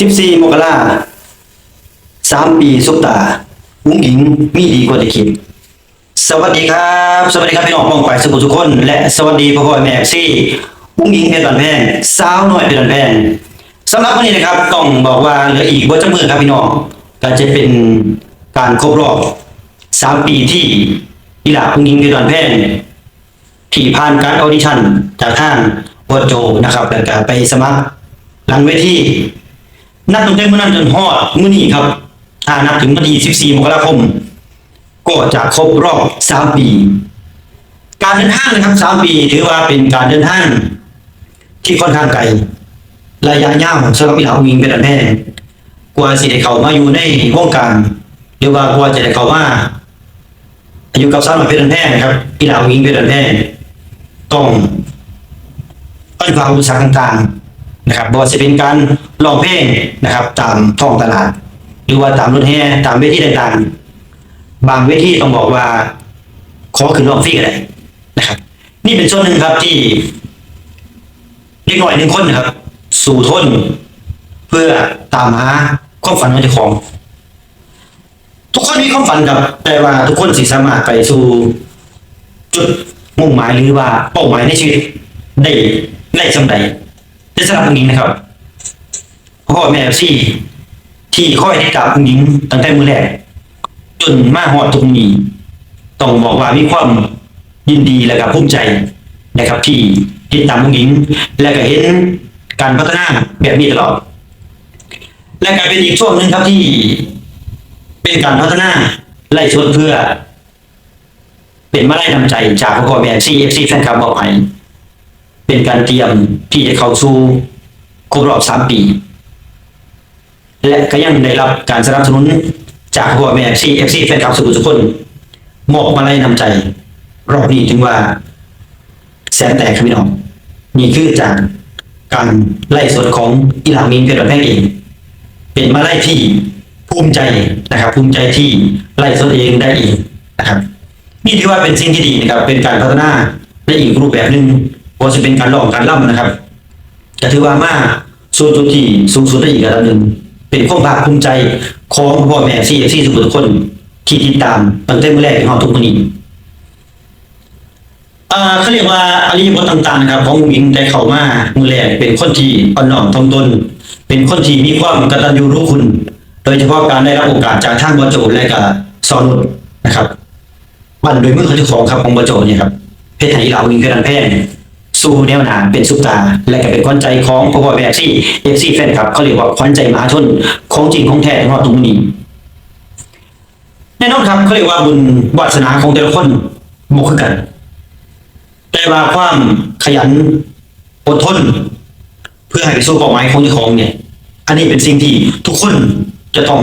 14 มกราสามปีสุปตาอุ้งหญิงมีดีกว่าที่คิด สวัสดีครับ สวัสดีครับพี่น้องมองไปสุขุทุกคน และสวัสดีพ่อพ่อแม่ซี่อุ้งหญิงเพชรบันแพงสาวน้อยเพชรบันแพงสำหรับวันนี้นะครับต้องบอกว่าเหลืออีกว่าจะมือครับพี่น้องก็จะเป็นการครบรอบสามปีที่อีหลาอุ้งหญิงเพชรบันแพงที่ผ่านการออดิชั่นจากทางวโจนะครับแล้วก็ไปสมัครหลังเวที นับตั้งแต่เมื่อนั้นจนฮอดมื้อนี้ครับถ้านับถึงวันที่14มกราคม ก็จะครบรอบ3ปี การเดินทางนะครับ3ปีถือว่าเป็นการเดินทางที่ค่อนข้างไกลระยะยาวสำหรับอีหลาวิงเป็นอันแน่กว่าสิได้เข้ามาอยู่ในวงการหรือว่ากว่าจะได้เข้ามาอายู่กับสาวน้อยเพชรอันแพงนะครับอีหลาวิงเป็นอันแพงต้องต้อนความอุปสรรคต่างๆ นะครับบอจะเป็นการร้องเพลงนะครับ ตามท้องตลาด หรือว่าตามรถแห่ตามเวทีต่างๆ บางเวทีต้องบอกว่า ขอขึ้นร้องฟรีก็ได้นะครับ นี่เป็นส่วนหนึ่งครับที่เล็กน้อยหนึ่งคนนะครับ สู่ทน เพื่อตามหาความฝันของเจ้าของ ทุกคนมีความฝันครับ แต่ว่าทุกคนสิสามารถไปสู่จุดมุ่งหมายหรือว่าเป้าหมายในชีวิตได้ได้สำใดจะสำหรับคุณหญิงนะครับพ่อแม่ซี่ที่คอยติดตามคุณหญิงตั้งแต่มือแรกจนมาหอดตรงนี้ ต้องบอกว่ามีความยินดีและก็ภูมิใจนะครับ ที่ติดตามคุณหญิง และก็เห็นการพัฒนาแบบนี้ตลอด และก็เป็นอีกช่วงหนึ่งครับที่เป็นการพัฒนาไล่ชดเพื่อ เป็นมาไล่นำใจจากพ่อแม่ซีเอฟซีแฟนคลับบอกให้ เป็นการเตรียมที่จะเข้าสู่ครบรอบสามปี และก็ยังได้รับการสนับสนุนจากพ่อแม่ซีเอฟซีแฟนคลับสุขุทุกคนมอบมาไล่นำใจ รอบนี้ถึงว่า แสนแตกครับพี่น้องนี่คือจากการไล่สดของอีหลามิงเพชรแพงเอง เป็นมาไล่ที่ภูมิใจนะครับ ภูมิใจที่ไล่สดเองได้เองนะครับ นี่ถือว่าเป็นสิ่งที่ดีนะครับ เป็นการพัฒนาในอีกรูปแบบหนึ่ง ว่าจะเป็นการลองการล่ำนะครับจะถือว่ามาสู่จุดที่สูงสุดได้อีกระดับหนึ่งเป็นความภาคภูมิใจของพ่อแม่ที่ที่ทุกคนที่ติดตามตั้งแต่เมื่อแรกถึงหอทุกวันนี้อ่าเขาเรียกว่าอริยบทต่างๆนะครับของหญิงได้เข้ามามือแรกเป็นคนที่อ่อนน้อมถ่อมตนเป็นคนที่มีความกตัญญูรู้คุณ โดยเฉพาะการได้รับโอกาสจากทางบโจและก็สอนนะครับมันโดยมือของเจ้าของครับของบโจเนี่ยครับเพชรไหเหลาวิงเพชรอันแพง สู้แนวหนาเป็นซุปตา และก็เป็นขวัญใจของพ่อพ่อแม่ซี่เอฟซีแฟนครับ เขาเรียกว่าขวัญใจมหาชนของจริงของแท้ของตรงนี้แน่นอนครับเขาเรียกว่าบุญวาสนาของแต่ละคนบกคือกัน แต่ว่าความขยันอดทน เพื่อให้ไปสู่เป้าหมายของเจ้าของเนี่ย อันนี้เป็นสิ่งที่ทุกคนจะต้อง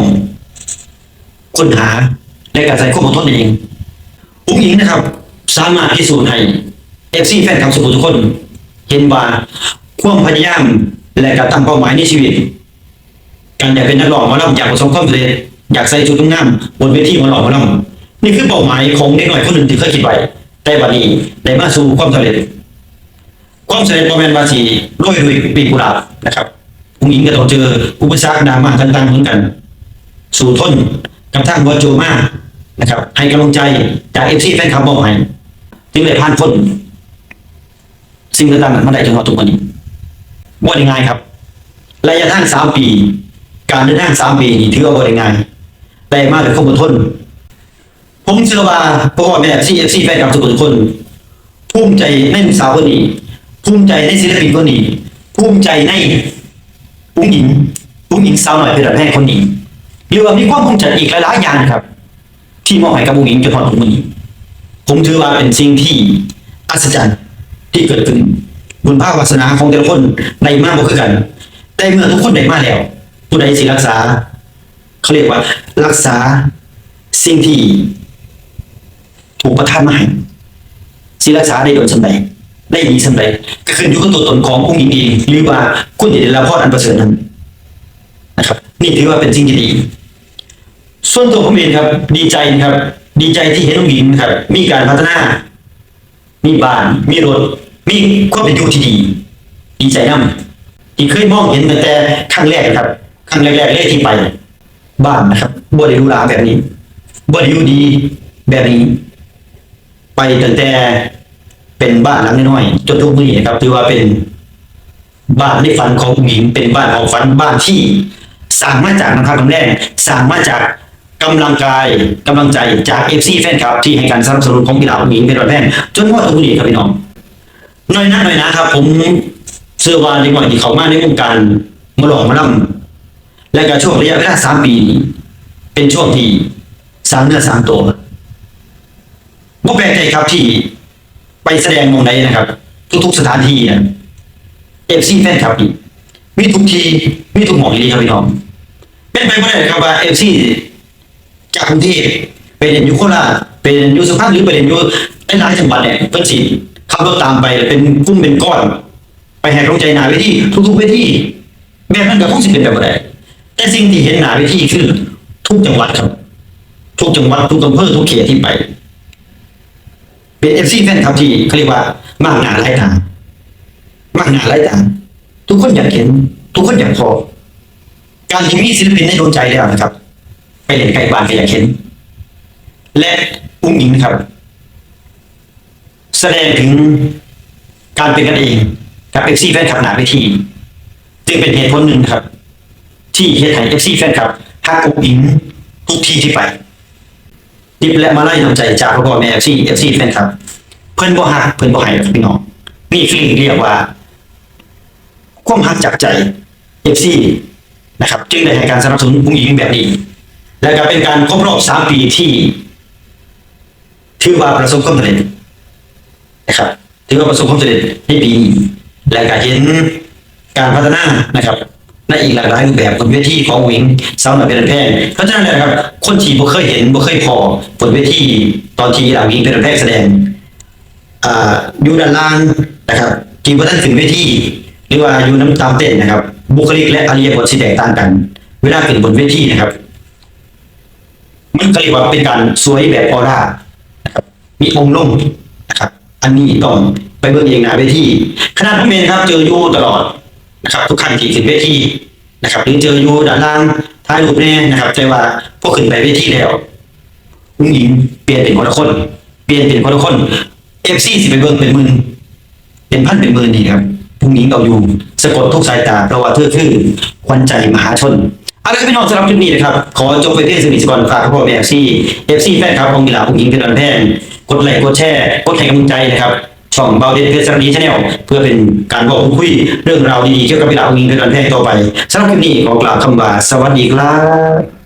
ค้นหาและการใส่ความอดทนเองอุ้งอิงนะครับ สามารถพิสูจน์ให้ เอฟซีแฟนคลับสุขุทุกคน เห็นว่าความพยายามและการตั้งเป้าหมายในชีวิต การอยากเป็นนักร้องหมอลำอยากประสบความสำเร็จอยากใส่ชุดงามบนเวทีหมอลำหมอลำนี่คือเป้าหมายของเด็กหน่อยคนหนึ่งที่เคยคิดไว้แต่วันนี้ได้มาสู่ความสำเร็จ ความสำเร็จโมเมนต์บาสีโรยด้วยปีกุหลาบนะครับอุ้งอิงก็ต้องเจออุปสรรคดราม่าต่างๆเหมือนกัน สู่ทนกับทางวอโจมานะครับให้กำลังใจจากเอฟซีแฟนคลับบอกให้ถึงได้ผ่านพ้น สิ่งต่างๆมาได้จนถึงทุกวันนี้ว่าได้ง่ายครับ ระยะทางสามปี การเดินทางสามปีนี่ถือว่าบ่ได้ง่ายแต่มาด้วยความอดทนผมเชื่อว่าพ่อแม่ซีเอฟซีแฟนคลับทุกคนภูมิใจในลูกสาวคนนี้ภูมิใจในศิลปินคนนี้ภูมิใจในผู้หญิงผู้หญิงสาวหน่อยเป็นแบบแรกคนนี้หรือว่ามีความภูมิใจอีกหลายๆอย่างนครับ ที่มอบให้กับผู้หญิงจนถึงทุกวันนี้ผมถือว่าเป็นสิ่งที่อัศจรรย์ ที่เกิดขึ้นบุญภาควาสนาของแต่ละคนในมากกว่าคือกัน แต่เมื่อทุกคนได้มาแล้ว ผู้ใดสิรักษา เขาเรียกว่า รักษาสิ่งที่ถูกประทานมาให้สิรักษาได้โดยสำใดได้ดีสำใดก็ขึ้นอยู่กับตัวตนของผู้หญิงเองหรือว่าคุณจะได้รับพรอันประเสริฐนั้นนะครับ นี่ถือว่าเป็นสิ่งที่ดี ส่วนตัวผมเองครับ ดีใจนะครับ ดีใจที่เห็นผู้หญิงครับ มีการพัฒนา มีบ้าน มีรถ มีความเป็นอยู่ที่ดี ดีใจนำที่เคยมองเห็นตั้งแต่ครั้งแรกนะครับ ครั้งแรกๆเลยที่ไป บ้านนะครับบ่ได้หรูหราแบบนี้บ่ได้อยู่ดีแบบนี้ ไปตั้งแต่เป็นบ้านหลังน้อยๆจนทุกมื้อนี้นะครับถือว่าเป็นบ้านในฝันของผู้หญิงเป็นบ้านของฝันบ้านที่สร้างมาจากน้ำพักน้ำแรงสร้างมาจาก กำลังกายกำลังใจจากเอฟซีแฟนคลับ ที่ให้การสนับสนุนของกีฬาผู้หญิงเป็นวันแพงจนหมดทุกมื้อนี้ครับพี่น้องน้อยนักน้อยนะครับ ผมเชื่อวาเด็กน้อยที่เขามาในวงการมาหลอกมาล่ำและก็ช่วงระยะเวลาสามปี เป็นช่วงที่สางเนื้อสางตัวไม่แปลกใจครับที่ไปแสดงมองใดนะครับ ทุกๆสถานที่เอฟซีแฟนคลับนี่มีทุกทีมีทุกหมองเลยครับพี่น้องเป็นไปไม่ได้ครับว่าเอฟซี จากกรุงเทพไปเรียนอยู่โคราชไปเรียนอยู่สุพรรณหรือไปเรียนอยู่หลายจังหวัดเนี่ยเพิ่นสิขับรถตามไปเป็นกลุ่มเป็นก้อน ไปให้กำลังใจหนาเวทีทุกๆเวทีแบบนั้นก็คงสิเป็นแบบบ่ได้แต่สิ่งที่เห็นหนาเวทีคือทุกจังหวัดครับ ทุกจังหวัดทุกอำเภอทุกเขตที่ไปเป็นเอฟซีแฟนครับที่เขาเรียกว่ามากหนาหลายตามากหนาหลายตาทุกคนอยากเห็น ทุกคนอยากพอการที่มีศิลปินในดวงใจแล้วนะครับ ไปเห็นไกลบ้านก็อยากเห็น และอุ้งอิงครับ แสดงถึงการเป็นกันเองกับเอฟซีแฟนคลับหนาเวทีจึงเป็นเหตุผลหนึ่งครับ ที่เฮ็ดให้เอฟซีแฟนคลับฮักอุ้งอิงทุกที่ที่ไปดิบและมาไล่นำใจจากพ่อพ่อแม่เอฟซีเอฟซีแฟนครับ เพิ่อนบ่ฮักเพิ่อนบ่ห้ครับพี่น้องนี่คือเรียกว่าความฮักจากใจเอฟซีนะครับ จึงได้ให้การสนับสนุนผู้หญิงแบบนี้ และก็เป็นการครบรอบสามปีที่ถือว่าประสบความสำเร็จนะครับถือว่าประสบความสำเร็จในปีนี้และก็เห็นการพัฒนานะครับในอีกหลากหลายรูปแบบบนเวทีของวิงสาวหน่อยเป็นแพงเพราะฉะนั้นเลยนะครับ คนที่บ่เคยเห็นบ่เคยพอบนเวทีตอนที่หลาวิงเป็นแพงแสดงอ่าอยู่ด้านล่างนะครับที่ว่าท่านถึงเวทีหรือว่าอยู่น้ำตามเต้นนะครับ บุคลิกและอริยบทสิแตกต่างกัน เวลาขึ้นบนเวทีนะครับ ก็เรียกว่าเป็นการสวยแบบออร่านะครับมีองค์ลงนะครับ อันนี้ต้องไปเบิ่งเองนะเวทีขนาดผมเองครับ เจออยู่ตลอดนะครับ ทุกครั้งที่ขึ้นเวทีนะครับหรือเจออยู่ด้านล่างท้ายรูปแน่นะครับแต่ว่าพวกขึ้นไปเวทีแล้วผู้หญิงเปลี่ยนเป็นคนละคน เปลี่ยนเป็นคนละคนเอฟซีสิไปเบิ่งเป็นหมื่นเป็นพันเป็นหมื่นดีครับผู้หญิงเอาอยู่สะกดทุกสายตาเพราะว่าเธอคือควันใจมหาชน เอาละครับพี่น้องสำหรับคลิปนี้นะครับ ขอจบไปเพียงสนิทก่อนฝากพ่อแม่เอฟซีเอฟซีแฟนครับของกีฬาผู้หญิงเป็นอันแพงกดไลค์กดแชร์กดให้กำลังใจนะครับช่องเบาเด็ดเพชรสารดีชาแนลเพื่อเป็นการบอกคุยเรื่องราวดีๆเกี่ยวกับกีฬาผู้หญิงเป็นอันแพงต่อไปสำหรับคลิปนี้ขอกล่าวคำว่าสวัสดีครับ